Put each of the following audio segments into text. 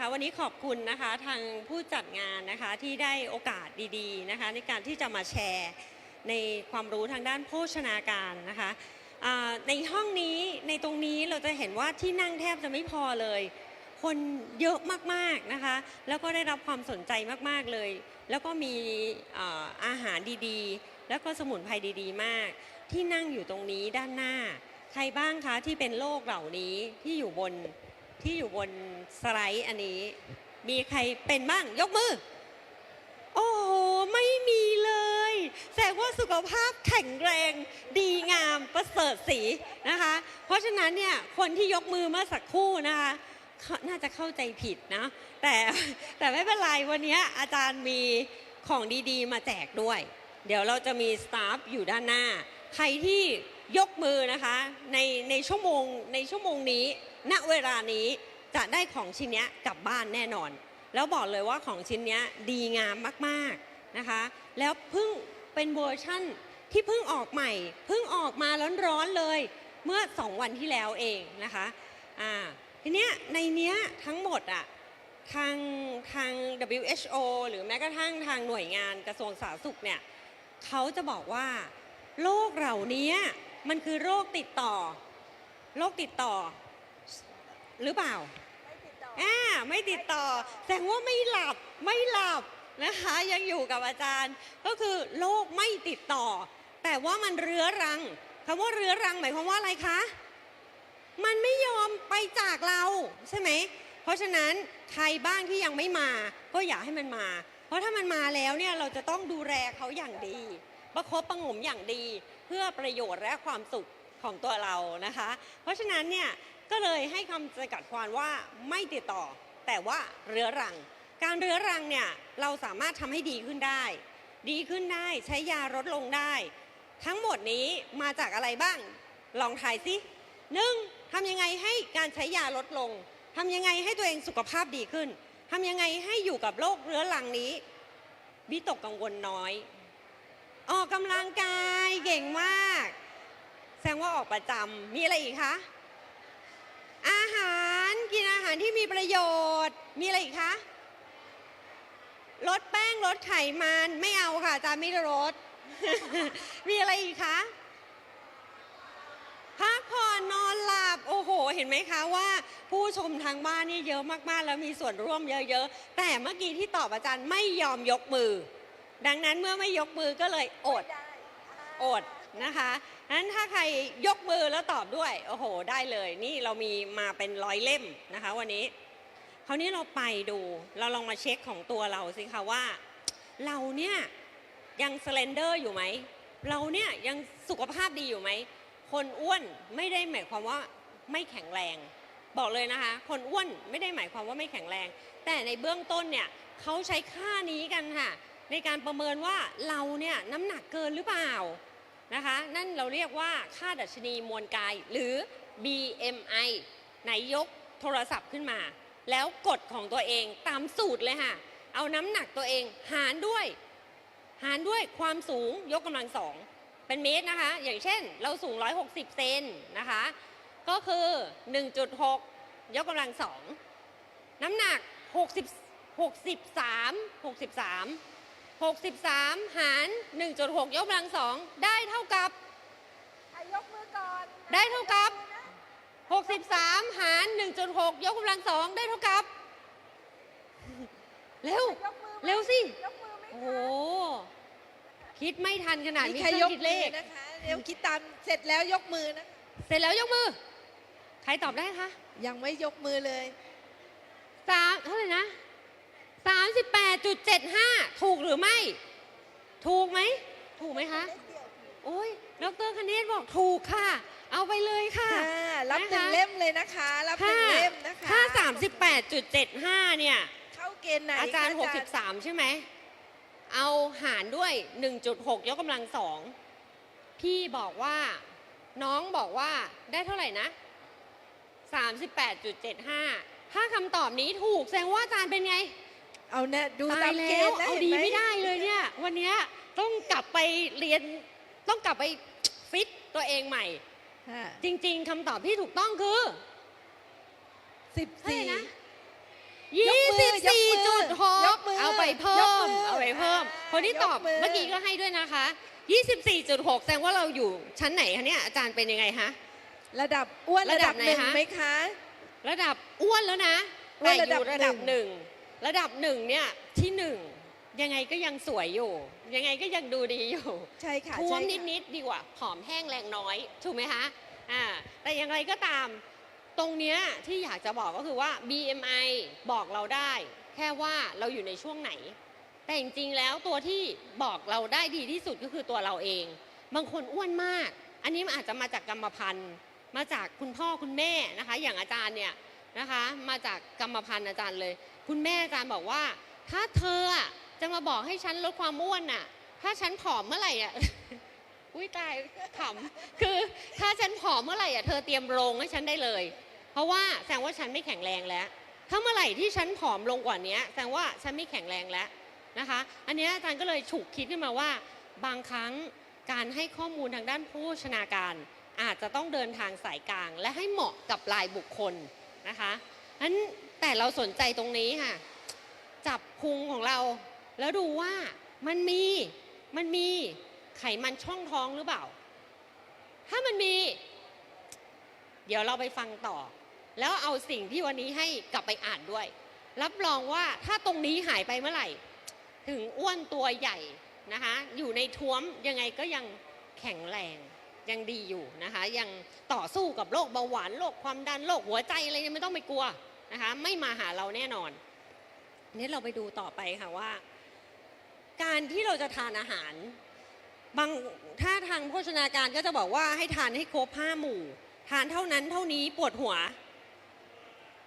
นะคะ วันนี้ขอบคุณนะคะทางผู้จัดงานนะคะที่ได้โอกาสดีๆนะคะ ในการที่จะมาแชร์ในความรู้ทางด้านโภชนาการนะคะในห้องนี้ในตรงนี้เราจะเห็นว่าที่นั่งแทบจะไม่พอเลย คนเยอะมากๆนะคะ แล้วก็ได้รับความสนใจมากๆเลย แล้วก็มีอาหารดีๆ แล้วก็สมุนไพรดีๆ มาก ที่นั่งอยู่ตรงนี้ด้านหน้า ใครบ้างคะที่เป็นโรคเหล่านี้ที่อยู่บน ที่อยู่บนสไลด์อันนี้ มีใครเป็นบ้างยกมือ โอ้โหไม่มีเลย แสดงว่าสุขภาพแข็งแรง ดีงามประเสริฐสีนะคะ เพราะฉะนั้นเนี่ยคนที่ยกมือเมื่อสักครู่นะคะน่าจะเข้าใจผิดนะแต่แต่ไม่เป็นไรวันนี้อาจารย์มีของดีๆ มาแจกด้วย เดี๋ยวเราจะมีสตาฟอยู่ด้านหน้า ใครที่ ยกมือนะคะในในชั่วโมงในชั่วโมงนี้ ณเวลานี้จะได้ของชิ้นนี้กลับบ้านแน่นอน แล้วบอกเลยว่าของชิ้นนี้ดีงามมากๆนะคะ แล้วเพิ่งเป็นเวอร์ชั่นที่เพิ่งออกใหม่เพิ่งออกมาร้อนๆเลยเมื่อ 2 วันที่แล้วเองนะคะอ่าทีเนี้ยในเนี้ยทั้งหมดอะทางทาง WHO หรือแม้กระทั่งทางหน่วยงานกระทรวงสาธารณสุขเนี่ยเขาจะบอกว่าโรคเหล่านี้ มันคือโรคติดต่อ โรคติดต่อ หรือเปล่าอ่าไม่ติดต่อ แสดงว่าไม่หลับไม่หลับนะคะ ยังอยู่กับอาจารย์ ก็คือโรคไม่ติดต่อ แต่ว่ามันเรื้อรังคำว่าเรื้อรังหมายความว่าอะไรคะมันไม่ยอมไปจากเราใช่ไหม เพราะฉะนั้นใครบ้างที่ยังไม่มา ก็อยากให้มันมา เพราะถ้ามันมาแล้วเนี่ยเราจะต้องดูแลเขาอย่างดี ประคบประหงมอย่างดี เพื่อประโยชน์และความสุขของตัวเรานะคะ เพราะฉะนั้นเนี่ยก็เลยให้คำจำกัดความว่าไม่ติดต่อ แต่ว่าเรื้อรัง การเรื้อรังเนี่ยเราสามารถทำให้ดีขึ้นได้ ดีขึ้นได้ใช้ยาลดลงได้ ทั้งหมดนี้มาจากอะไรบ้าง ลองทายสิหนึ่งทำยังไงให้การใช้ยาลดลงทำยังไงให้ตัวเองสุขภาพดีขึ้นทำยังไงให้อยู่กับโรคเรื้อรังนี้วิตกกังวลน้อย ออกกำลังกายเก่งมาก แสดงว่าออกประจำมีอะไรอีกคะ อาหารกินอาหารที่มีประโยชน์ มีอะไรอีกคะลดแป้งลดไขมันไม่เอาค่ะอาจารย์ไม่ลดมีอะไรอีกคะพักผ่อนนอนหลับโอ้โห เห็นไหมคะว่า ผู้ชมทางบ้านนี่เยอะมากๆ แล้วมีส่วนร่วมเยอะๆ แต่เมื่อกี้ที่ตอบอาจารย์ไม่ยอมยกมือ ดังนั้นเมื่อไม่ยกมือก็เลยอดอดนะคะนั้นถ้าใครยกมือแล้วตอบด้วย โอ้โห ได้เลย นี่เรามีมาเป็นร้อยเล่มนะคะ วันนี้คราวนี้เราไปดู เราลองมาเช็คของตัวเราสิคะว่า เราเนี่ยยังสเลนเดอร์อยู่ไหม เราเนี่ยยังสุขภาพดีอยู่ไหม คนอ้วนไม่ได้หมายความว่าไม่แข็งแรง บอกเลยนะคะ คนอ้วนไม่ได้หมายความว่าไม่แข็งแรง แต่ในเบื้องต้นเนี่ยเขาใช้ค่านี้กันค่ะ ในการประเมินว่าเราเนี่ยน้ำหนักเกินหรือเปล่านะคะ นั่นเราเรียกว่าค่าดัชนีมวลกายหรือ BMI ไหนยกโทรศัพท์ขึ้นมา แล้วกดของตัวเองตามสูตรเลยค่ะ เอาน้ำหนักตัวเองหารด้วย หารด้วยความสูงยกกำลังสองเป็นเมตรนะคะ อย่างเช่น เราสูง 160 เซนนะคะ ก็คือ 1.6 ยกกำลังสองน้ำหนัก 60 63 63 63 หาร 1.6 ยกกำลังสองได้เท่ากับ อะยกมือก่อนได้เท่ากับยมือนะ63 หาร 1.6 ยกกำลังสองได้เท่ากับ เร็ว ยกมือไหมเร็วสิ ยกมือไหมโอ้โห คะคิดไม่ทันขนาดมีนี้ใครเคยรื่องกคิดมืเลอข นะคะเดี๋ยวคิดตามเสร็จแล้วยกมือนะ เสร็จแล้วยกมือ ใครตอบได้คะยังไม่ยกมือเลยสามเท่าไหร่นะ สามสิบแปดจุดเจ็ดห้าถูกหรือไม่ ถูกไหม ถูกไหมคะ โอ้ยดรคเนศบอกถูกค่ะ เอาไปเลยค่ะค่ะรับหนึ่งนะคะเล่มเลยนะคะ รับหนึ่งเล่มนะคะถ้าสามสิบแปดจุดเจ็ดห้าเนี่ย เข้าเกณฑ์ไหนอาจารย์คะ63 ใช่ไหม เอาหารด้วย 1.6 ยกกำลังสอง พี่บอกว่า น้องบอกว่าได้เท่าไหร่นะ 38.75 ถ้าคำตอบนี้ถูกแสดงว่าอาจารย์เป็นไง เอานะดูตาตายมเกแล้วณฑ์นะเอาเห็นดีไหมไม่ได้เลยเนี่ย วันเนี้ยต้องกลับไปเรียนต้องกลับไปฟิตตัวเองใหม่ค่ะจริง ๆคำตอบที่ถูกต้องคือ สิบเท่าไหสี่ร่นะ ยก24.6ยกมือเอาไปเพิ่ยกม มือเอาไปเพิ่ม คนที่ตอบยกมือ เมื่อกี้ก็ให้ด้วยนะคะ 24.6 แสดงว่าเราอยู่ชั้นไหนคะเนี่ยอาจารย์เป็นยังไงคะ ระดับอ้วนระระดัดับบไหนหนึ่งคะ ไหมคะ ระดับอ้วนแล้วนะอ้แต่วนอระดับยู่ระดับหหนึ่นึ่ง ง ระดับหนึ่งเนี่ยที่หนึ่งยังไงก็ยังสวยอยู่ ยังไงก็ยังดูดีอยู่ใช่ค่ะท้วใช่มค่ะ นิดๆดีกว่าผอมแห้งแรงน้อยถูกไหมคะอ่าแต่อย่างไรก็ตามตรงเนี้ยที่อยากจะบอกก็คือว่า BMI บอกเราได้ แค่ว่าเราอยู่ในช่วงไหน แต่จริงๆแล้วตัวที่บอกเราได้ดีที่สุดก็คือตัวเราเอง บางคนอ้วนมาก อันนี้มันอาจจะมาจากกรรมพันธุ์ มาจากคุณพ่อคุณแม่นะคะ อย่างอาจารย์เนี่ยนะคะ มาจากกรรมพันธุ์อาจารย์เลย คุณแม่อารบอกว่า ถ้าเธออะจะมาบอกให้ฉันลดความอ้วนน่ะ ถ้าฉันผอมเมื่อไหร่อะ อุ้ยตายขำคือถ้าฉันผอมเมื่อไหร่อะเธอเตรียมโรงให้ฉันได้เลย เพราะว่าแสดงว่าฉันไม่แข็งแรงแล้ว ถ้าเมื่อไหร่ที่ฉันผอมลงกว่านี้แสดงว่าฉันไม่แข็งแรงแล้วนะคะ อันนี้อาจารย์ก็เลยฉุกคิดขึ้นมาว่า บางครั้งการให้ข้อมูลทางด้านโภชนาการ อาจจะต้องเดินทางสายกลาง และให้เหมาะกับรายบุคคลนะคะอัน แต่เราสนใจตรงนี้ค่ะ จับพุงของเรา แล้วดูว่ามันมีมันมีไขมันช่องท้องหรือเปล่า ถ้ามันมี เดี๋ยวเราไปฟังต่อ แล้วเอาสิ่งที่วันนี้ให้กลับไปอ่านด้วย รับรองว่าถ้าตรงนี้หายไปเมื่อไหร่ ถึงอ้วนตัวใหญ่นะคะ อยู่ในท้วมยังไงก็ยังแข็งแรงยังดีอยู่นะคะ ยังต่อสู้กับโรคเบาหวานโรคความดันโรคหัวใจอะไรเนี่ยไม่ต้องไปกลัว นะคะไม่มาหาเราแน่นอนนี่เราไปดูต่อไปค่ะว่า การที่เราจะทานอาหาร บางถ้าทางโภชนาการก็จะบอกว่าให้ทานให้ครบห้าหมู่ ทานเท่านั้นเท่านี้ปวดหัว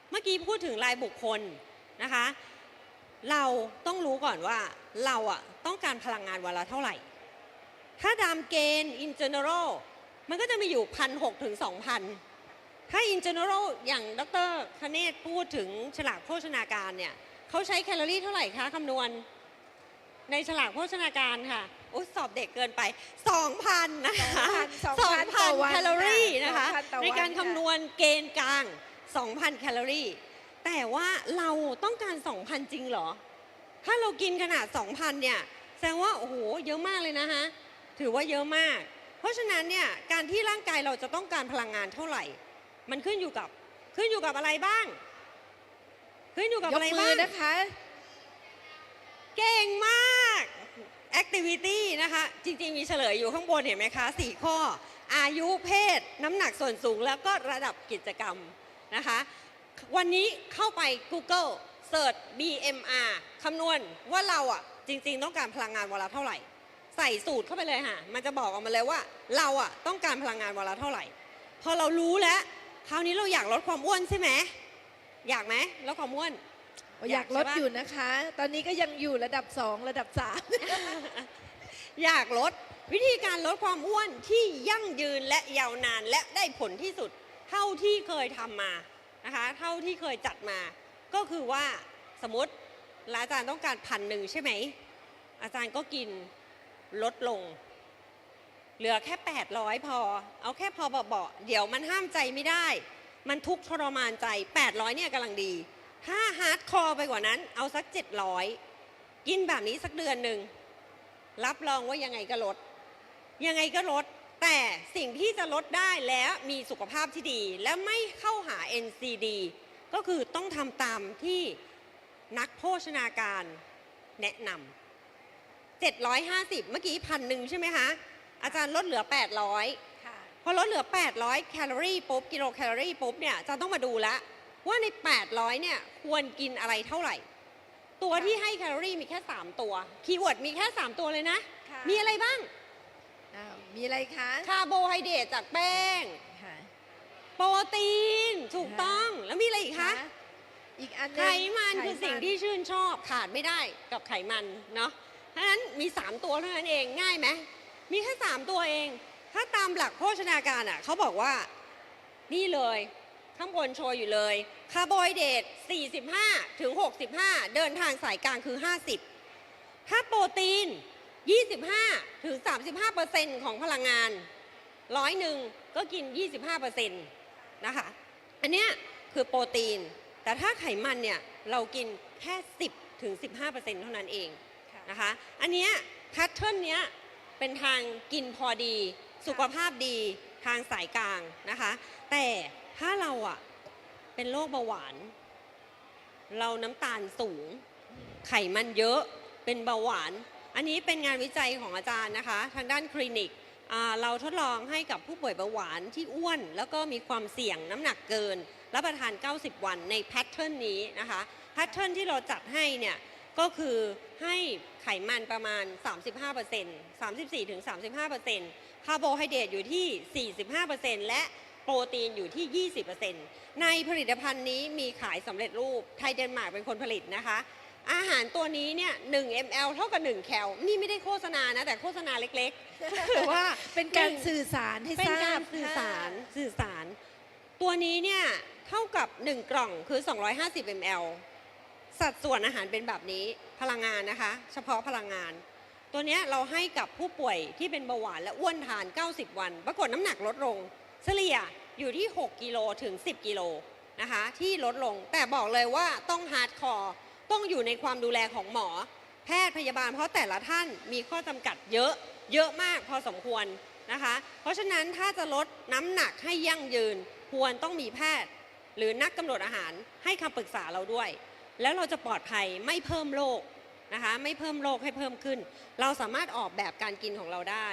เมื่อกี้พูดถึงรายบุคคลนะคะ เราต้องรู้ก่อนว่าเราอะต้องการพลังงานวันละเท่าไหร่ ถ้าตามเกณฑ์ in general มันก็จะมีอยู่พันหกถึงสองพัน ถ้า in general อย่างดรคเนศพูดถึงฉลากโภชนาการเนี่ยเขาใช้แคลอรี่เท่าไหร่คะคำนวณ ในฉลากโภชนาการค่ะอุยสอบเด็กเกินไป 2,000 นะคะ2,000ต่อวันแคลอรี่นะคะ2,000ต่อวันในการค่ะ คำนวณเกณฑ์กลาง 2,000 แคลอรี่ แต่ว่าเราต้องการ 2,000 จริงเหรอ ถ้าเรากินขนาด 2,000 เนี่ย แสดงว่า โอ้โห เยอะมากเลยนะฮะ ถือว่าเยอะมาก เพราะฉะนั้นเนี่ย การที่ร่างกายเราจะต้องการพลังงานเท่าไหร่ มันขึ้นอยู่กับขึ้นอยู่กับอะไรบ้าง ขึ้นอยู่กับยอะกไรมืบ้าองนะคะ เก่งมาก activity นะคะ จริง ๆ มีเฉลยอยู่ข้างบนเห็นไหมคะสี่ข้อ อายุเพศ น้ำหนักส่วนสูงแล้วก็ระดับกิจกรรมนะคะ วันนี้เข้าไป Google Search BMR คำนวณว่าเราอะ จริง ๆ ต้องการพลังงานวันละเท่าไหร่ ใส่สูตรเข้าไปเลยค่ะ มันจะบอกออกมาเลยว่า เราอะต้องการพลังงานวันละเท่าไหร่ พอเรารู้แล้ว คราวนี้เราอยากลดความอ้วนใช่ไหมอยากไหมลดความอ้วน อยากลดใช่ปะอยู่นะคะ ตอนนี้ก็ยังอยู่ระดับ 2 ระดับอยากลดวิธีการลดความอ้วนที่ยั่งยืนและยาวนานและได้ผลที่สุด เท่าที่เคยทำมานะคะ เท่าที่เคยจัดมา ก็คือว่าสมมติแล้วอาจารย์ต้องการพันหนึ่งใช่ไหมอาจารย์ก็กินลดลง เหลือแค่ 800 พอ เอาแค่พอเบาๆเดี๋ยวมันห้ามใจไม่ได้ มันทุกทรมานใจ 800 เนี่ยกำลังดี ถ้าฮาร์ดคอร์ไปกว่านั้น เอาสัก 700 กินแบบนี้สักเดือนหนึ่ง รับรองว่ายังไงก็ลด ยังไงก็ลด แต่สิ่งที่จะลดได้และมีสุขภาพที่ดี และไม่เข้าหา NCD ก็คือต้องทำตามที่นักโภชนาการแนะนำ750 เมื่อกี้พันหนึ่งใช่ไหมคะ อาจารย์ลดเหลือ 800ค่ะพอลดเหลือ 800 แคลอรี่ปุ๊บกิโลแคลอรี่ปุ๊บเนี่ยจะต้องมาดูแล้วว่าใน 800 เนี่ยควรกินอะไรเท่าไหร่ ตัวที่ให้แคลอรี่มีแค่ 3 ตัว คีย์เวิร์ดมีแค่ 3 ตัวเลยนะ ค่ะ มีอะไรบ้าง อ้าวมีอะไรคะคาร์โบไฮเดรตจากแป้ง ค่ะโปรตีน ถูกต้อง แล้วมีอะไรอีกคะ อีกอันหไขนึ่งมันคือสิ่งที่ชื่นชอบขาดไม่ได้กับไขมันเนาะเพราะฉะนั้นมี 3 ตัวเท่านั้นเองง่ายไหม มีแค่3ตัวเอง ถ้าตามหลักโภชนาการอะเขาบอกว่า นี่เลย ข้างบนโชว์อยู่เลย คาร์โบไฮเดรต45 ถึง 65 เดินทางสายกลางคือ 50 ถ้าโปรตีน 25 ถึง 35 ของพลังงาน ร้อยหนึ่งก็กิน 25 นะคะ อันเนี้ยคือโปรตีน แต่ถ้าไขมันเนี่ย เรากินแค่ 10 ถึง 15%เท่านั้นเองค่ะนะคะ อันเนี้ยแพทเทิร์นเนี้ย เป็นทางกินพอดี สุขภาพดีทางสายกลางนะคะ แต่ถ้าเราอะเป็นโรคเบาหวาน เราน้ำตาลสูง ไขมันเยอะเป็นเบาหวาน อันนี้เป็นงานวิจัยของอาจารย์นะคะ ทางด้านคลินิกเราทดลองให้กับผู้ป่วยเบาหวานที่อ้วน แล้วก็มีความเสี่ยงน้ำหนักเกินรับประทาน 90 วันในแพทเทิร์นนี้นะคะแพทเทิร์นที่เราจัดให้เนี่ย ก็คือให้ไขมันประมาณ 35% 34-35%คาร์โบไฮเดรตอยู่ที่ 45%และโปรตีนอยู่ที่ 20%ในผลิตภัณฑ์นี้มีขายสำเร็จรูป ไทยเดนมาร์กเป็นคนผลิตนะคะ อาหารตัวนี้เนี่ย 1 ml เท่ากับ 1 แคล นี่ไม่ได้โฆษณานะ แต่โฆษณาเล็กๆคือว่าเป็นการหงสื่อสารให้เป็ทนราบการสื่อสาร สื่อสาร ตัวนี้เนี่ย เท่ากับ 1 กล่องคือ 250 ml สัดส่วนอาหารเป็นแบบนี้พลังงานนะคะ เฉพาะพลังงาน ตัวนี้เราให้กับผู้ป่วยที่เป็นเบาหวานและอ้วนทาน 90 วัน ปรากฏน้ำหนักลดลง เฉลี่ยอยู่ที่ 6 กิโลถึง 10 กิโลนะคะ ที่ลดลงแต่บอกเลยว่าต้องฮาร์ดคอร์ต้องอยู่ในความดูแลของหมอ แพทย์พยาบาล เพราะแต่ละท่านมีข้อจำกัดเยอะเยอะมากพอสมควรนะคะ เพราะฉะนั้นถ้าจะลดน้ำหนักให้ยั่งยืน ควรต้องมีแพทย์ หรือนักกำหนดอาหารให้คำปรึกษาเราด้วย แล้วเราจะปลอดภัยไม่เพิ่มโรคนะคะ ไม่เพิ่มโรคให้เพิ่มขึ้น เราสามารถออกแบบการกินของเราได้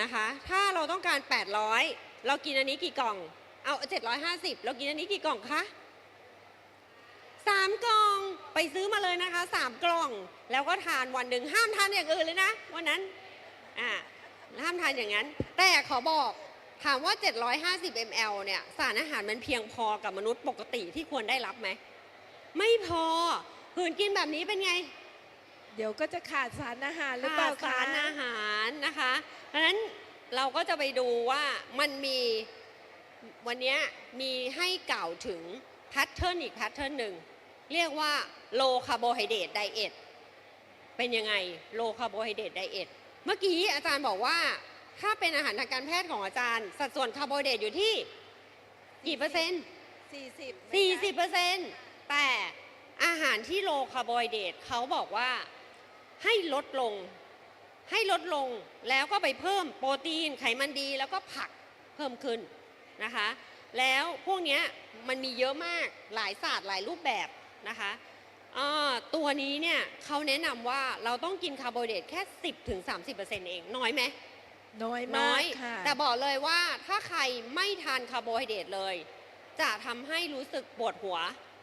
นะคะ ถ้าเราต้องการ 800 เรากินอันนี้กี่กล่อง เอา 750 เรากินอันนี้กี่กล่องคะสามกล่องไปซื้อมาเลยนะคะสามกล่องแล้วก็ทานวันหนึ่งห้ามทานอย่างอื่นเลยนะวันนั้นอ่าห้ามทานอย่างนั้น แต่ขอบอกถามว่า 750 ml เนี่ย สารอาหารมันเพียงพอกับมนุษย์ปกติที่ควรได้รับไหม ไม่พอหืนกินแบบนี้เป็นไงเดี๋ยวก็จะขาดสารอาหารหรือเปล่าขาดคะ สารอาหารนะคะดังนั้นเราก็จะไปดูว่ามันมีวันเนี้ยมีให้กล่าวถึงแพทเทิร์นอีกแพทเทิร์นหนึ่งเรียกว่า low carbohydrate diet เป็นยังไง low carbohydrate diet เมื่อกี้อาจารย์บอกว่า ถ้าเป็นอาหารทางการแพทย์ของอาจารย์ สัดส่วนคาร์โบไฮเดรตอยู่ที่กี่เปอร์เซ็นต์40 40เปอร์เซ็นต์ แต่อาหารที่โลคาร์โบไฮเดรตเขาบอกว่าให้ลดลง ให้ลดลงแล้วก็ไปเพิ่มโปรตีนไขมันดี แล้วก็ผักเพิ่มขึ้นนะคะ แล้วพวกเนี้ยมันมีเยอะมากหลายศาสตร์หลายรูปแบบนะคะอ่าตัวนี้เนี่ยเขาแนะนำว่าเราต้องกินคาร์โบไฮเดรตแค่ 10-30%เองน้อยไหมน้อยน้มาอกยค่ะแต่บอกเลยว่าถ้าใครไม่ทานคาร์โบไฮเดรตเลย จะทำให้รู้สึกปวดหัว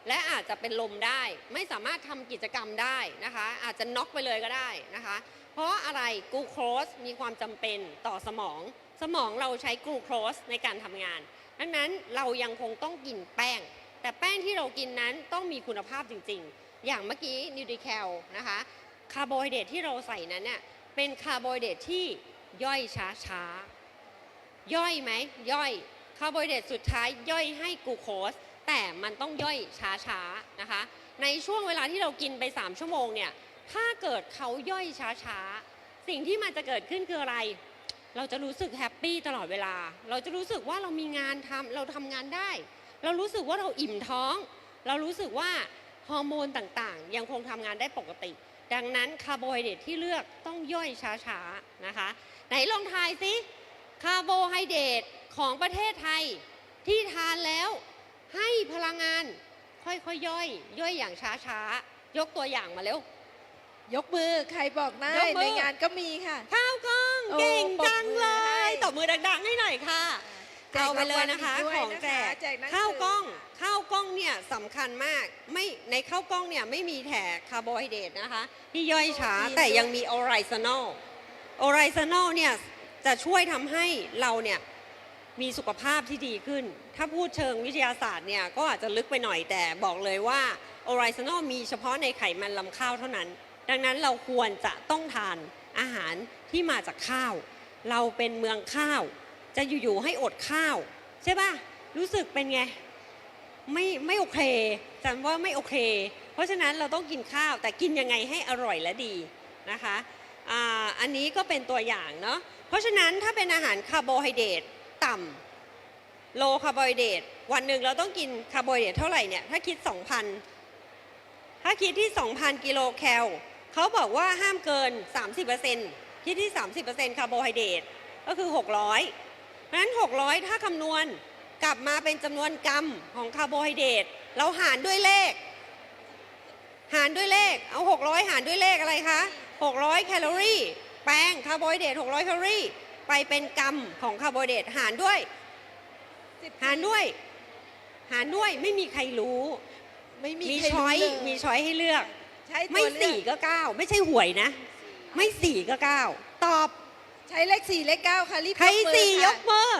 และอาจจะเป็นลมได้ ไม่สามารถทำกิจกรรมได้นะคะ อาจจะน็อกไปเลยก็ได้นะคะ เพราะอะไรกลูโคสมีความจำเป็นต่อสมอง สมองเราใช้กลูโคสในการทำงานดังนั้นเรายังคงต้องกินแป้ง แต่แป้งที่เรากินนั้นต้องมีคุณภาพจริงๆ อย่างเมื่อกี้นิวดิแคลนะคะคาร์โบไฮเดรตที่เราใส่นั้นเนี่ยเป็นคาร์โบไฮเดรตที่ย่อยช้าๆย่อยไหมย่อยคาร์โบไฮเดรตสุดท้ายย่อยให้กลูโคส แต่มันต้องย่อยช้าๆนะคะ ในช่วงเวลาที่เรากินไป 3 ชั่วโมงเนี่ย ถ้าเกิดเขาย่อยช้าๆ สิ่งที่มันจะเกิดขึ้นคืออะไร เราจะรู้สึกแฮปปี้ตลอดเวลา เราจะรู้สึกว่าเรามีงานทำเราทำงานได้ เรารู้สึกว่าเราอิ่มท้อง เรารู้สึกว่าฮอร์โมนต่างๆ ยังคงทำงานได้ปกติ ดังนั้นคาร์โบไฮเดรตที่เลือกต้องย่อยช้าๆนะคะ ไหนลองทายสิคาร์โบไฮเดรตของประเทศไทยที่ทานแล้ว ให้พลังงานค่อยๆย่อย ย่อยอย่างช้าๆ ยกตัวอย่างมาเร็ว ยกมือใครบอกได้ยกมือ ในงานก็มีค่ะ ข้าวกล้องโอ้เก่งจังปรบมือเลให้ ยตบมือดังๆให้หน่อยค่ะ แจกเอาไปเลยรางวัลนะคะอีกด้วยของนะคะแจกแจกหนังสือ ข้าวกล้องข้าวกล้องเนี่ยสำคัญมากไม่ในข้าวกล้องเนี่ยไม่มีแถคาร์โบไฮเดรตนะคะ ที่ย่อยช้าโปรตีนแต่ยังมีออไรซานอลออไรซานอลเนี่ยจะช่วยทำให้เราเนี่ย มีสุขภาพที่ดีขึ้น ถ้าพูดเชิงวิทยาศาสตร์เนี่ยก็อาจจะลึกไปหน่อยแต่บอกเลยว่าออไรซานอลมีเฉพาะในไขมันลำข้าวเท่านั้น ดังนั้นเราควรจะต้องทานอาหารที่มาจากข้าว เราเป็นเมืองข้าว จะอยู่ๆให้อดข้าว ใช่ป่ะรู้สึกเป็นไงไม่ไม่โอเคจำว่าไม่โอเค เพราะฉะนั้นเราต้องกินข้าวแต่กินยังไงให้อร่อยและดีนะคะอ่าอันนี้ก็เป็นตัวอย่างเนาะเพราะฉะนั้นถ้าเป็นอาหารคาร์โบไฮเดรต ต่ำโลคาร์โบไฮเดรตวันหนึ่งเราต้องกินคาร์โบไฮเดรตเท่าไหร่เนี่ยถ้าคิด 2,000 ถ้าคิดที่ 2,000 กิโลแคลเขาบอกว่าห้ามเกิน 30%คิดที่ 30%คาร์โบไฮเดรตก็คือ 600เพราะฉะนั้น 600 ถ้าคำนวณกลับมาเป็นจำนวนกรัมของคาร์โบไฮเดรตเราหารด้วยเลข หารด้วยเลขเอา 600 หารด้วยเลขอะไรคะ 600 แคลอรี่ แป้งคาร์โบไฮเดรต600 แคลอรี่ ไปเป็นกรัมของคาร์โบไฮเดรตหารด้วย หารด้วย หารด้วยไม่มีใครรู้ ไม่มีมีใครช้รู้อยเลยมีช้อยให้เลือก ใช้ตัไม่วเลืสี่อกก็เก้าไม่ใช่หวยนะ ไม่สี่ก็เก้าตอบ ใช้เลขสี่เลขเก้าค่ะรีบใครยกมือสี่ยค่ะกมือ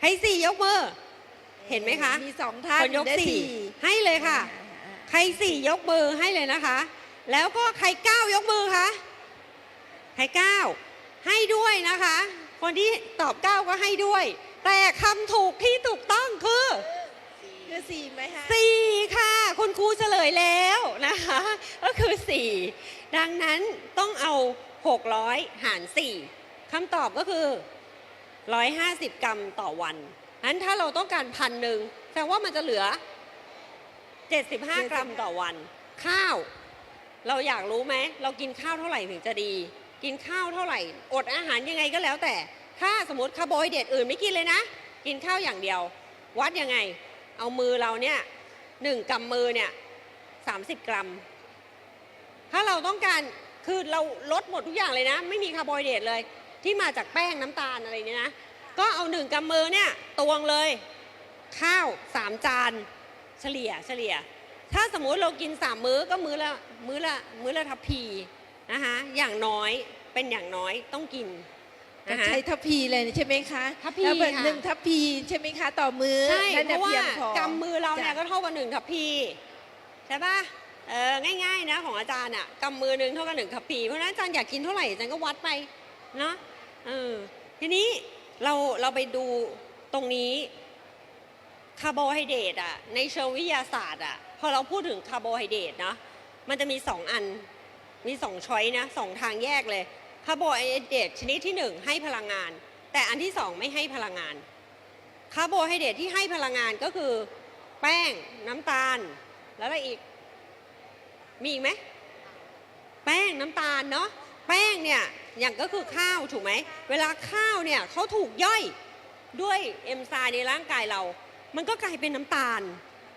ใครสี่ยกมือ เห็นไหมคะ มีสองท่านคนยกได้สี่ ให้เลยค่ะ ใครสี่ยกมือให้เลยนะคะ แล้วก็ใครเก้ายกมือคะ ใครเก้า ให้ด้วยนะคะ คนที่ตอบเก้าก็ให้ด้วย แต่คำถูกที่ถูกต้องคือคือสี่ไหมคะสี่ค่ะ คุณครูเฉลยแล้วนะคะ ก็คือสี่ดังนั้นต้องเอา 600 หาร4คำตอบก็คือ 150 กรัมต่อวันนั้นถ้าเราต้องการพันหนึ่งแสดงว่ามันจะเหลือ 75 กรัมต่อวัน ข้าว เราอยากรู้ไหม เรากินข้าวเท่าไหร่ถึงจะดี กินข้าวเท่าไหร่ อดอาหารยังไงก็แล้วแต่ ถ้าสมมติคาร์โบไฮเดรตอื่นไม่กินเลยนะ กินข้าวอย่างเดียว วัดยังไง เอามือเราเนี่ยหนึ่งกำมือเนี่ยสามสิบกรัม ถ้าเราต้องการคือเราลดหมดทุกอย่างเลยนะ ไม่มีคาร์โบไฮเดรตเลย ที่มาจากแป้งน้ำตาลอะไรเนี่ยนะ ก็เอาหนึ่งกำมือเนี่ยตวงเลย ข้าวสามจานเฉลี่ยเฉลี่ย ถ้าสมมุติเรากินสามมื้อก็มื้อละมื้อละมื้อละทัพพี นะคะอย่างน้อยเป็นอย่างน้อยต้องกินก็นะคะ ใช้ทัพพีเลยใช่ไหมคะทัพพีแล้วแบบค่ะ หนึ่งทัพพีใช่ไหมคะ ต่อมือใช่นั่นเพน่ะราะว่าเพียงพอกำมือเราเนี่ยจ้ะก็เท่ากับหนึ่งทัพพีใช่ปะเออง่ายๆนะของอาจารย์อะกำมือหนึ่งเท่ากับหนึ่งทัพพีเพราะฉะนั้นอาจารย์อยากกินเท่าไหร่อาจารย์ก็วัดไปเนาะเออทีนี้เราเราไปดูตรงนี้คาร์โบไฮเดรตอะในเชิงวิทยาศาสตร์อะพอเราพูดถึงคาร์โบไฮเดรตเนาะมันจะมีสองอัน มีสองช้อยนะสองทางแยกเลยคาร์โบไฮเดรตชนิดที่หนึ่งให้พลังงาน แต่อันที่สองไม่ให้พลังงานคาร์โบไฮเดรตที่ให้พลังงานก็คือ แป้งน้ำตาล แล้วอะไรอีก มีอีกไหมแป้งน้ำตาลเนาะแป้งเนี่ยอย่างก็คือข้าวถูกไหมเวลาข้าวเนี่ยเขาถูกย่อยด้วยเอนไซม์ในร่างกายเรา มันก็กลายเป็นน้ำตาล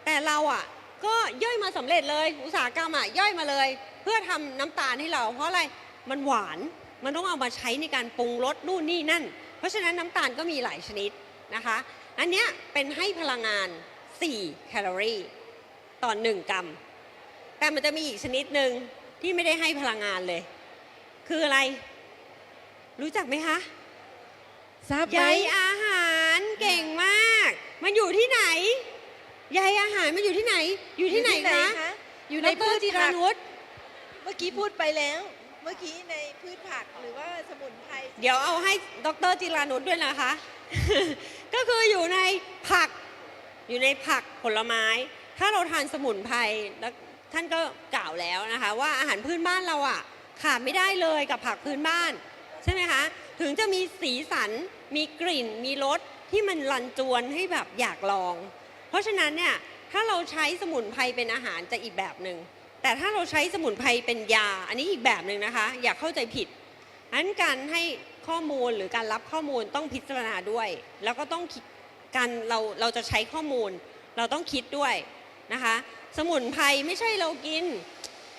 แต่เราอะก็ย่อยมาสำเร็จเลย อุตสาหกรรมอะย่อยมาเลย เพื่อทำน้ำตาลให้เรา เพราะอะไรมันหวานมันต้องเอามาใช้ในการปรุงรสนู่นนี่นั่น เพราะฉะนั้นน้ำตาลก็มีหลายชนิดนะคะ อันเนี้ยเป็นให้พลังงาน 4 แคลอรี่ต่อ 1 กรัม แต่มันจะมีอีกชนิดหนึ่งที่ไม่ได้ให้พลังงานเลย คืออะไร รู้จักไหมคะทราบไหใยมอาหารเก่งมาก มันอยู่ที่ไหนใยอาหารมันอยู่ที่ไหน อยู่ที่ไหนคะ อยู่ในดพืรชจิราผักนุช เมื่อกี้พูดไปแล้ว เมื่อกี้ในพืชผักหรือว่าสมุนไพรเดี๋ยวเอาให้ดรจิรานุชด้วยนะคะ ก็คืออยู่ในผัก อยู่ในผักผลไม้ ถ้าเราทานสมุนไพรแล้วท่านก็กล่าวแล้วนะคะ ว่าอาหารพื้นบ้านเราอะขาดไม่ได้เลยกับผักพื้นบ้าน ใช่ไหมคะ ถึงจะมีสีสัน มีกลิ่น มีรสที่มันรันจวนให้แบบอยากลอง เพราะฉะนั้นเนี่ยถ้าเราใช้สมุนไพรเป็นอาหารจะอีกแบบหนึ่ง แต่ถ้าเราใช้สมุนไพรเป็นยา อันนี้อีกแบบหนึ่งนะคะ อย่าเข้าใจผิดอันการให้ข้อมูลหรือการรับข้อมูลต้องพิจารณาด้วย แล้วก็ต้องคิดการเราเราจะใช้ข้อมูล เราต้องคิดด้วยนะคะ สมุนไพรไม่ใช่เรากิน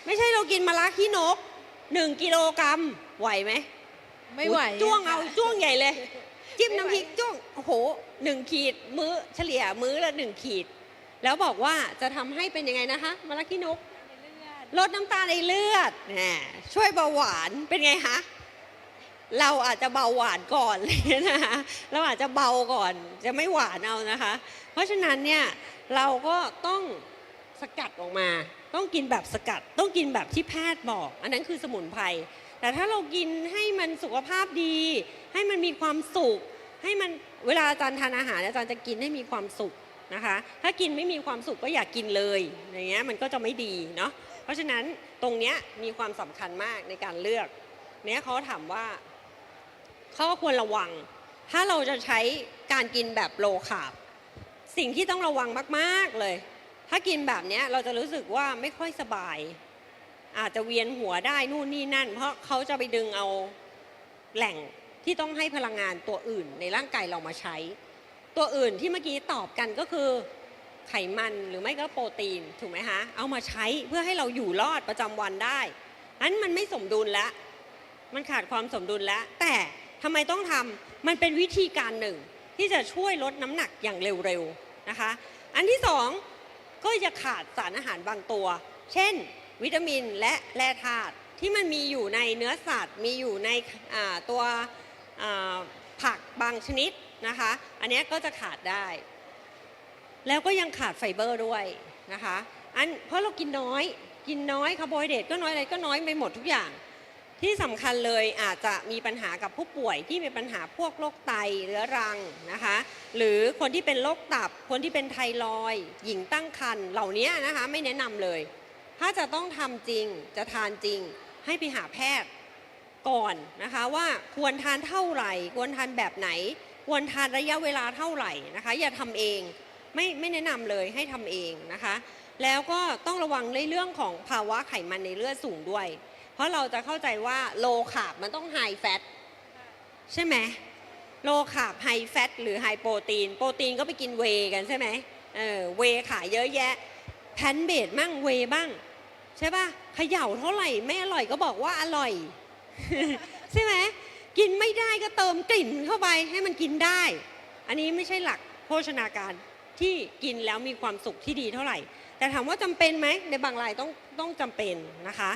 ไม่ใช่เรากินมะระขี้นกหนึ่งกิโลกรัมไหวไหมไม่ไหวอุ๊ยจ้วงเอาค่ะจ้วงใหญ่เลย จิ้มไม่ไหวน้ำพริกจ้วงโอ้โหหนึ่งขีด มื้อเฉลี่ยมื้อละหนึ่งขีด แล้วบอกว่าจะทำให้เป็นยังไงนะคะมะระขี้นก ลดน้ำตาลในเลือดแหมช่วยเบาหวานเป็นไงคะเราอาจจะเบาหวานก่อนเลยนะคะเราอาจจะเบาก่อนจะไม่หวานเอานะคะ เพราะฉะนั้นเนี่ยเราก็ต้องสกัดออกมา ต้องกินแบบสกัด ต้องกินแบบที่แพทย์บอก อันนั้นคือสมุนไพรแต่ถ้าเรากินให้มันสุขภาพดี ให้มันมีความสุข ให้มันเวลาอาจารย์ทานอาหารอาจารย์จะกินให้มีความสุขนะคะ ถ้ากินไม่มีความสุขก็อย่ากกินเลยอย่างเงี้ยมันก็จะไม่ดีเนาะ เพราะฉะนั้นตรงนี้มีความสำคัญมากในการเลือกเนี้ยเขาถามว่าเขาก็ควรระวัง ถ้าเราจะใช้การกินแบบโลคาร์บสิ่งที่ต้องระวังมากๆเลย ถ้ากินแบบเนี้ยเราจะรู้สึกว่าไม่ค่อยสบาย อาจจะเวียนหัวได้นู่นนี่นั่น เพราะเขาจะไปดึงเอาแหล่งที่ต้องให้พลังงานตัวอื่นในร่างกายเรามาใช้ ตัวอื่นที่เมื่อกี้ตอบกันก็คือ ไขมันหรือไม่ก็โปรตีนถูกไหมคะเอามาใช้เพื่อให้เราอยู่รอดประจำวันได้อันมันไม่สมดุลแล้ว มันขาดความสมดุลแล้ว แต่ทำไมต้องทำมันเป็นวิธีการหนึ่ง ที่จะช่วยลดน้ำหนักอย่างเร็วๆนะคะ อันที่สองก็จะขาดสารอาหารบางตัว เช่น วิตามินและแร่ธาตุที่มันมีอยู่ในเนื้อสัตว์ มีอยู่ในตัวผักบางชนิดนะคะ อันนี้ก็จะขาดได้ แล้วก็ยังขาดไฟเบอร์ด้วยนะคะอันเพราะเรากินน้อย กินน้อยคาร์โบไฮเดรตก็น้อยอะไรก็น้อยไปหมดทุกอย่าง ที่สำคัญเลยอาจจะมีปัญหากับผู้ป่วยที่มีปัญหาพวกโรคไตเรื้อรังนะคะ หรือคนที่เป็นโรคตับ คนที่เป็นไทรอยหญิงตั้งครรภ์เหล่านี้นะคะไม่แนะนำเลย ถ้าจะต้องทำจริงจะทานจริง ให้ไปหาแพทย์ก่อนนะคะว่าควรทานเท่าไหร่ ควรทานแบบไหน ควรทานระยะเวลาเท่าไหร่นะคะ อย่าทำเอง ไม่ไม่แนะนำเลยให้ทำเองนะคะ แล้วก็ต้องระวังในเรื่องของภาวะไขมันในเลือดสูงด้วย เพราะเราจะเข้าใจว่าโลคาบมันต้องไฮแฟตใช่ไหมโลคาบไฮแฟตหรือไฮโปรตีน โปรตีนก็ไปกินเวกันใช่ไหมเออเวขายเยอะแยะแพนเบดมั่งเวบ้าง ใช่ปะเขย่าเท่าไหร่ไม่อร่อยก็บอกว่าอร่อย ใช่ไหมกินไม่ได้ก็เติมกลิ่นเข้าไปให้มันกินได้ อันนี้ไม่ใช่หลักโภชนาการ ที่กินแล้วมีความสุขที่ดีเท่าไหร่ แต่ถามว่าจำเป็นไหมในบางรายต้องต้องจำเป็นนะคะ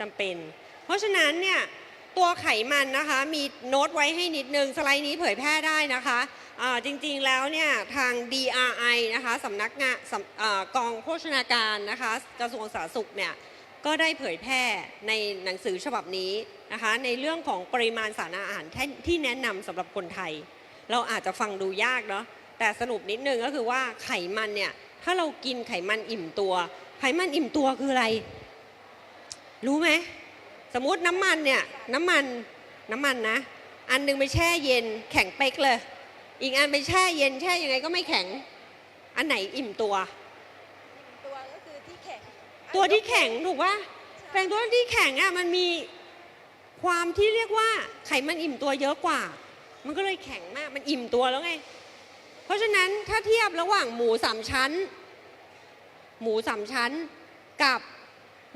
จำเป็น เพราะฉะนั้นเนี่ยตัวไขมันนะคะมีโน้ตไว้ให้นิดนึงสไลด์นี้เผยแพร่ได้นะคะจริงๆแล้วเนี่ยทาง DRI นะคะสำนักงานกองโภชนาการนะคะกระทรวงสาธารณสุขเนี่ยก็ได้เผยแพร่ในหนังสือฉบับนี้นะคะในเรื่องของปริมาณสารอาหารที่แนะนำสำหรับคนไทย เราอาจจะฟังดูยากเนาะ แต่สรุปนิดนึงก็คือว่าไขมันเนี่ยถ้าเรากินไขมันอิ่มตัว ไขมันอิ่มตัวคืออะไร รู้ไหมสมมติน้ำมันเนี่ยน้ำมันน้ำมันนะ อันหนึงไปแช่เย็นแข็งเป๊กเลย อีกอันไปแช่เย็นแช่ยังไงก็ไม่แข็ง อันไหนอิ่มตัวตัวก็คือที่แข็งตัวที่แข็งถูกปะแปลงตัวที่แข็งอะมันมีความที่เรียกว่าไขมันอิ่มตัวเยอะกว่า มันก็เลยแข็งมากมันอิ่มตัวแล้วไง เพราะฉะนั้นถ้าเทียบระหว่างหมูสามชั้น หมูสามชั้นกับ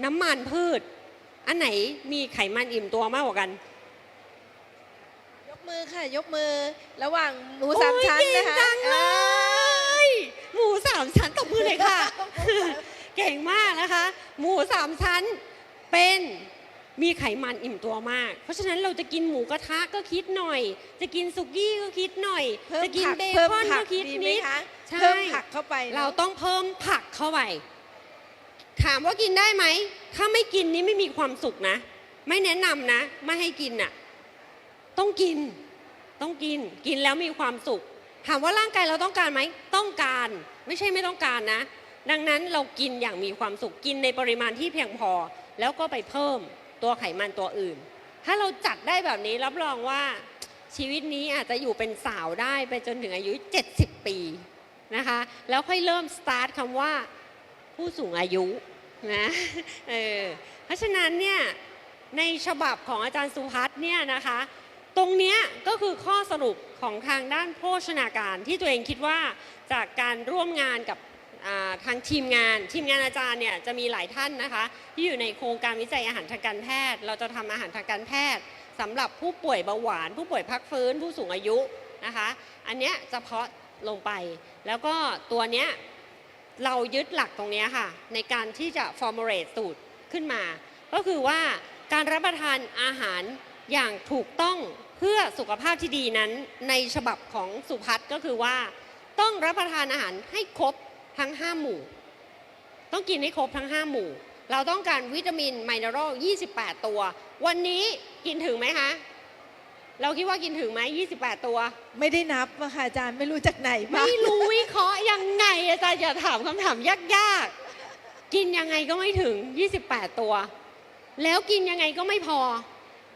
น้ำมันพืช อันไหนมีไขมันอิ่มตัวมากกว่ากันยกมือค่ะ ยกมือระหว่างหมูสามโอ้ยชั้นเก่นะงคะจังเลอ่ายหมูสามชั้นตบมือเลยค่ะ เก่งมากนะคะ หมูสามชั้นเป็น มีไขมันอิ่มตัวมาก เพราะฉะนั้นเราจะกินหมูกระทะก็คิดหน่อย จะกินสุกี้ก็คิดหน่อย เพิ่มจะกินผักเบเพิ่มคอนผัก็กคิดดีไหมนิดคะใช่เพิ่มผักเข้าไปนะเราต้องเพิ่มผักเข้าไป ถามว่ากินได้ไหม ถ้าไม่กินนี่ไม่มีความสุขนะ ไม่แนะนำนะ ไม่ให้กินน่ะ ต้องกิน ต้องกิน กินแล้วมีความสุข ถามว่าร่างกายเราต้องการไหม ต้องการ ไม่ใช่ไม่ต้องการนะ ดังนั้นเรากินอย่างมีความสุข กินในปริมาณที่เพียงพอ แล้วก็ไปเพิ่ม ตัวไขมันตัวอื่น ถ้าเราจัดได้แบบนี้รับรองว่าชีวิตนี้อาจจะอยู่เป็นสาวได้ไปจนถึงอายุ 70 ปีนะคะ แล้วค่อยเริ่มสตาร์ทคำว่าผู้สูงอายุนะเออเพราะฉะนั้นเนี่ยในฉบับของอาจารย์สุพัฒน์เนี่ยนะคะ ตรงนี้ก็คือข้อสรุปของทางด้านโภชนาการที่ตัวเองคิดว่าจากการร่วมงานกับ ทางทีมงานทีมงานอาจารย์เนี่ยจะมีหลายท่านนะคะ ที่อยู่ในโครงการวิจัยอาหารทางการแพทย์ เราจะทำอาหารทางการแพทย์สำหรับผู้ป่วยเบาหวาน ผู้ป่วยพักฟื้นผู้สูงอายุนะคะ อันเนี้ยจะเพาะลงไป แล้วก็ตัวเนี้ยเรายึดหลักตรงเนี้ยค่ะ ในการที่จะ formulate สูตรขึ้นมา ก็คือว่าการรับประทานอาหารอย่างถูกต้องเพื่อสุขภาพที่ดีนั้น ในฉบับของสุพัฒน์ก็คือว่า ต้องรับประทานอาหารให้ครบ ทั้ง 5 หมู่ ต้องกินให้ครบทั้ง 5 หมู่ เราต้องการวิตามินไมเนอรัล28 ตัว วันนี้กินถึงไหมคะ เราคิดว่ากินถึงไหม28 ตัว ไม่ได้นับอะค่ะอาจารย์ไม่รู้จากไหนบ้างไม่รู้วิเคราะห์ยังไงอาจารย์อย่าถามคำถามยากๆ กินยังไงก็ไม่ถึง 28 ตัว แล้วกินยังไงก็ไม่พอ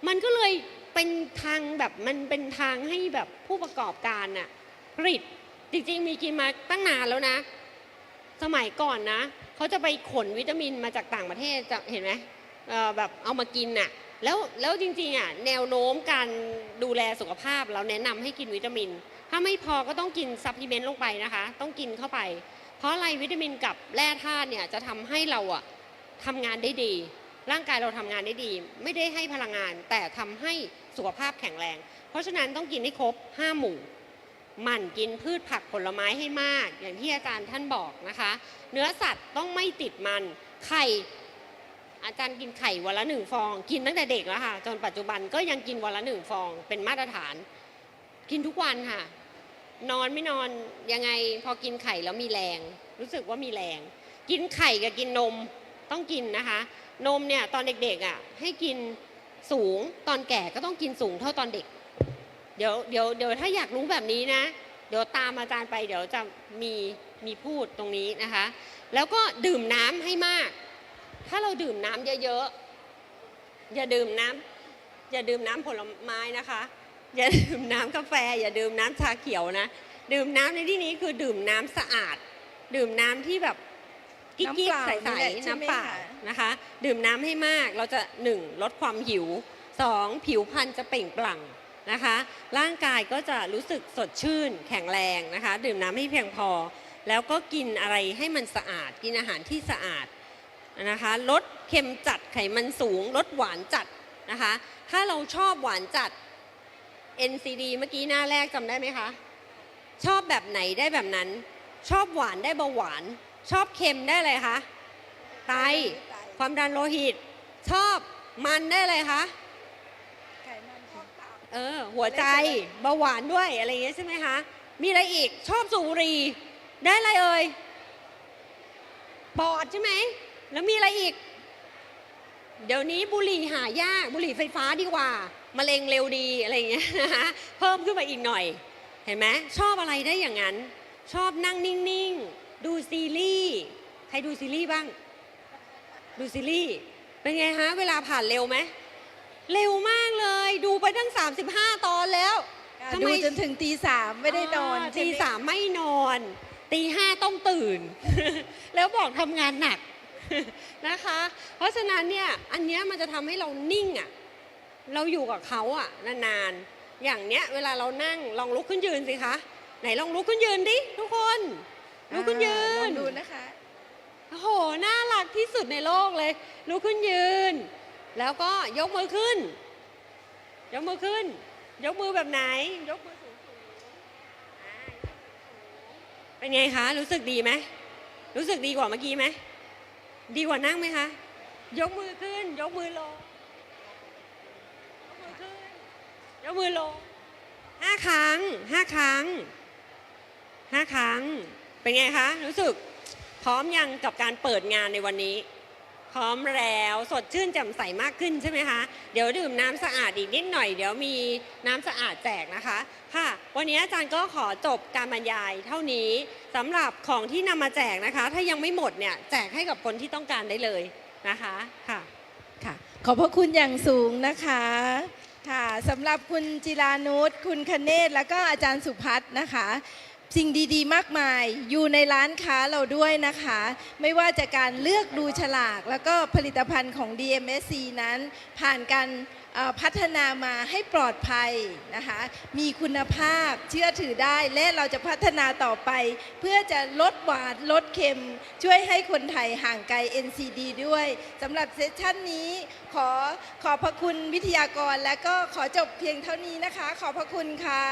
มันก็เลยเป็นทางแบบมันเป็นทางให้แบบผู้ประกอบการน่ะผลิตจริงๆมีกินมาตั้งนานแล้วนะ สมัยก่อนนะเขาจะไปขนวิตามินมาจากต่างประเทศจะเห็นไหมแบบเอามากินน่ะแล้วแล้วจริงๆอะแนวโน้มการดูแลสุขภาพเราแนะนำให้กินวิตามิน ถ้าไม่พอก็ต้องกินซัพพลีเมนต์ลงไปนะคะ ต้องกินเข้าไป เพราะอะไรวิตามินกับแร่ธาตุเนี่ยจะทำให้เราอะทำงานได้ดี ร่างกายเราทำงานได้ดี ไม่ได้ให้พลังงาน แต่ทำให้สุขภาพแข็งแรง เพราะฉะนั้นต้องกินให้ครบ 5 หมู่ หมั่นกินพืชผักผลไม้ให้มาก อย่างที่อาจารย์ท่านบอกนะคะ เนื้อสัตว์ต้องไม่ติดมัน ไข่ อาจารย์กินไข่วันละหนึ่งฟอง กินตั้งแต่เด็กแล้วค่ะ จนปัจจุบันก็ยังกินวันละหนึ่งฟอง เป็นมาตรฐาน กินทุกวันค่ะ นอนไม่นอนยังไงพอกินไข่แล้วมีแรง รู้สึกว่ามีแรง กินไข่กับกินนมต้องกินนะคะ นมเนี่ยตอนเด็กๆอะให้กินสูงตอนแก่ก็ต้องกินสูงเท่าตอนเด็ก เดี๋ยวเดี๋ยวเดี๋ยวถ้าอยากรู้แบบนี้นะ เดี๋ยวตามอาจารย์ไปเดี๋ยวจะมีมีพูดตรงนี้นะคะ แล้วก็ดื่มน้ำให้มาก ถ้าเราดื่มน้ำเยอะๆอย่าดื่มน้ำอย่าดื่มน้ำผลไม้นะคะ อย่าดื่มน้ำกาแฟ อย่าดื่มน้ำชาเขียวนะ ดื่มน้ำในที่นี้คือดื่มน้ำสะอาด ดื่มน้ำที่แบบกิ๊กน้ำเปล่าๆใสนี่แหละใช่ๆน้ำไหมเปล่าคะนะคะ ดื่มน้ำให้มากเราจะหนึ่งลดความหิวสองผิวพรรณจะเปล่งปลั่ง นะคะ ร่างกายก็จะรู้สึกสดชื่น แข็งแรงนะคะ ดื่มน้ำให้เพียงพอ แล้วก็กินอะไรให้มันสะอาด กินอาหารที่สะอาดนะคะลดเค็มจัดไขมันสูงลดหวานจัดนะคะ ถ้าเราชอบหวานจัด NCD เมื่อกี้หน้าแรกจำได้ไหมคะ ชอบแบบไหนได้แบบนั้น ชอบหวานได้เบาหวาน ชอบเค็มได้เลยคะไตความดันโลหิต ชอบมันได้เลยคะ ไขมันพอกตับ เออหัวใจเบาหวานด้วยอะไรอย่างเงี้ยใช่ไหมคะ มีอะไรอีกชอบสูบบุหรี่ได้อะไรเอ่ยปอดใช่ไหมแล้วมีอะไรอีก เดี๋ยวนี้บุหรี่หายากบุหรี่ไฟฟ้าดีกว่ามะเร็งเร็วดีอะไรอย่างเงี้ยนะคะเพิ่มขึ้นมาอีกหน่อย เห็นไหมชอบอะไรได้อย่างนั้น ชอบนั่งนิ่งๆ ดูซีรีส์ใครดูซีรีส์บ้าง ดูซีรีส์เป็นไงฮะเวลาผ่านเร็วไหมเร็ว ตั้ง 35 ตอนแล้วทำไมดูจนถึงตีสามไม่ได้นอนาใช่ตีไหสามไม่นอนตีห้าต้องตื่น แล้วบอกทำงานหนัก นะคะ เพราะฉะนั้นเนี่ยอันเนี้ยมันจะทำให้เรานิ่งอะ่ะเราอยู่กับเขาอะ่ะนานๆอย่างเนี้ยเวลาเรานั่งลองลุกขึ้นยืนสิคะไหนลองลุกขึ้นยืนดิทุกคนลุกขึ้นยือ่าลอนงดูนะคะโอ้โหน่ารักที่สุดในโลกเลยลุกขึ้นยืน แล้วก็ยกมือขึ้น ยกมือขึ้น ยกมือแบบไหน ยกมือสูงๆอ่ายกมือสูงเป็นไงคะ รู้สึกดีไหม รู้สึกดีกว่าเมื่อกี้ไหม ดีกว่านั่งไหมคะ ยกมือขึ้น ยกมือลง ยกมือขึ้น ยกมือลงห้าครั้งห้าครั้งห้าครั้ง เป็นไงคะ รู้สึกพร้อมยังกับการเปิดงานในวันนี้ พร้อมแล้วสดชื่นแจ่มใสมากขึ้นใช่ไหมคะ เดี๋ยวดื่มน้ำสะอาดอีกนิดหน่อย เดี๋ยวมีน้ำสะอาดแจกนะคะ ค่ะ วันนี้อาจารย์ก็ขอจบการบรรยายเท่านี้สำหรับของที่นำมาแจกนะคะ ถ้ายังไม่หมดเนี่ยแจกให้กับคนที่ต้องการได้เลยนะคะค่ะค่ะ ขอบพระคุณอย่างสูงนะคะค่ะสำหรับคุณจิรานุชคุณคเนศแล้วก็อาจารย์สุพัฒน์นะคะ สิ่งดีๆ มากมายอยู่ในร้านค้าเราด้วยนะคะ ไม่ว่าจะการเลือกดูฉลาก แล้วก็ผลิตภัณฑ์ของ DMSC นั้น ผ่านการพัฒนามาให้ปลอดภัยนะคะ มีคุณภาพเชื่อถือได้และเราจะพัฒนาต่อไป เพื่อจะลดหวานลดเค็ม ช่วยให้คนไทยห่างไกล NCD ด้วยสำหรับเซสชันนี้ขอขอบพระคุณวิทยากรและก็ขอจบเพียงเท่านี้นะคะ ขอบพระคุณค่ะ